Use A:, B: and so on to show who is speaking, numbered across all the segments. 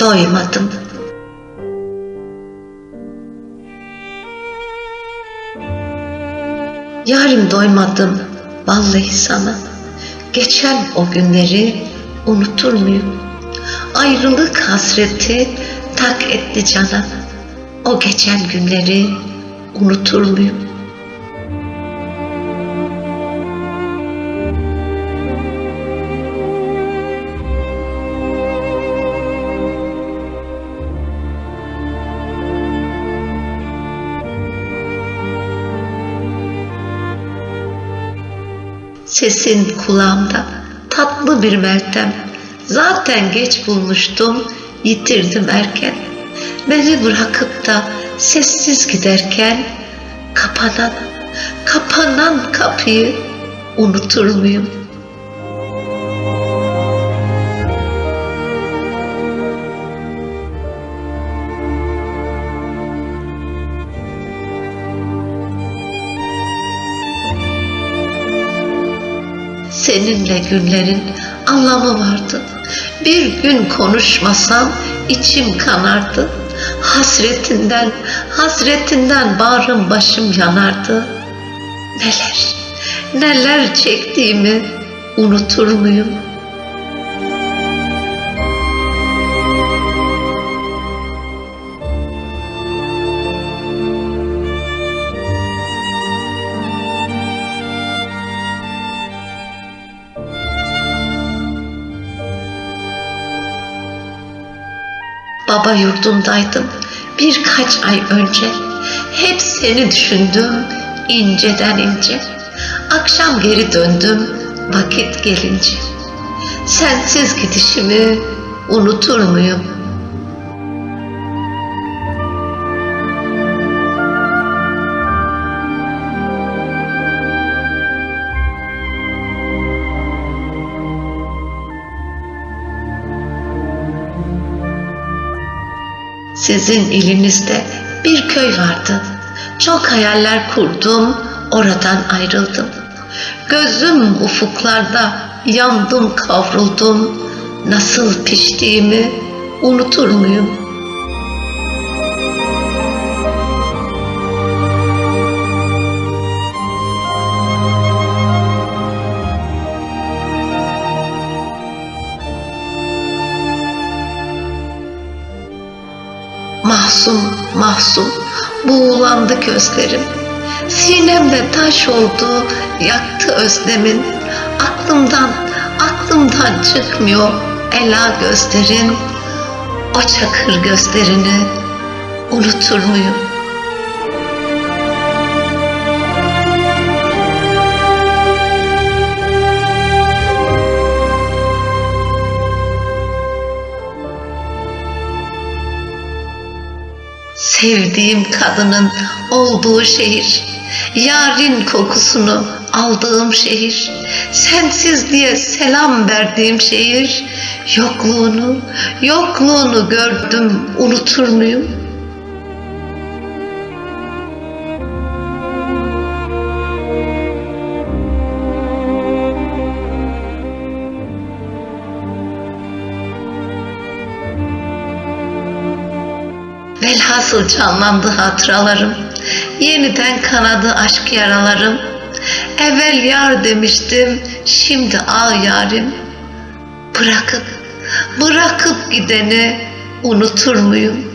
A: Doymadım. Yarim doymadım vallahi sana. Geçen o günleri unutur muyum? Ayrılık hasreti tak etti cana. O geçen günleri unutur muyum? Sesin kulağımda tatlı bir meltem. Zaten geç bulmuştum, yitirdim erken. Beni bırakıp da sessiz giderken kapanan, kapanan kapıyı unutur muyum? Seninle günlerin anlamı vardı. Bir gün konuşmasam içim kanardı. Hasretinden, hasretinden bağrım başım yanardı. Neler, neler çektiğimi unutur muyum? Baba yurdundaydım birkaç ay önce. Hep seni düşündüm inceden ince. Akşam geri döndüm vakit gelince. Sensiz gidişimi unutur muyum? Sizin elinizde bir köy vardı. Çok hayaller kurdum, oradan ayrıldım. Gözüm ufuklarda yandım kavruldum. Nasıl piştiğimi unutur muyum? Mahzun, mahzun, buğulandı gözlerim. Sinemde taş oldu, yaktı özlemin. Aklımdan, aklımdan çıkmıyor ela gözlerin. O çakır gözlerini unutur muyum? Sevdiğim kadının olduğu şehir, yarın kokusunu aldığım şehir, sensiz diye selam verdiğim şehir, yokluğunu, yokluğunu gördüm, unutur muyum? Velhasıl canlandı hatıralarım. Yeniden kanadı aşk yaralarım. Evvel yar demiştim, şimdi al yarim. Bırakıp, bırakıp gideni unutur muyum?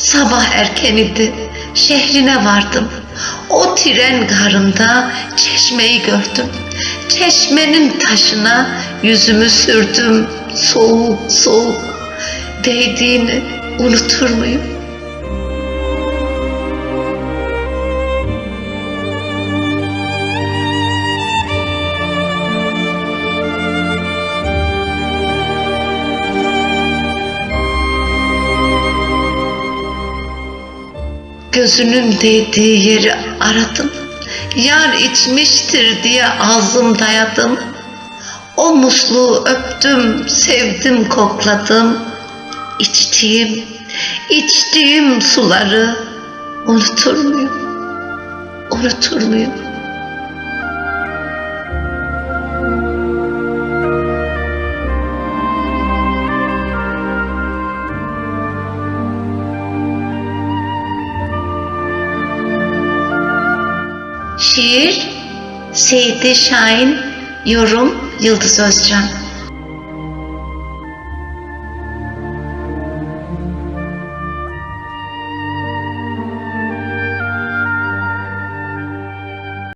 A: Sabah erken idi, şehrine vardım. O tren garında çeşmeyi gördüm. Çeşmenin taşına yüzümü sürdüm. Soğuk soğuk değdiğini unutur muyum? Gözünün değdiği yeri aradım. Yar içmiştir diye ağzım dayadım. O musluğu öptüm, sevdim, kokladım. İçtiğim, içtiğim suları unutur muyum? Unutur muyum? Şiir Seydi Şahin. Yorum Yıldız Özcan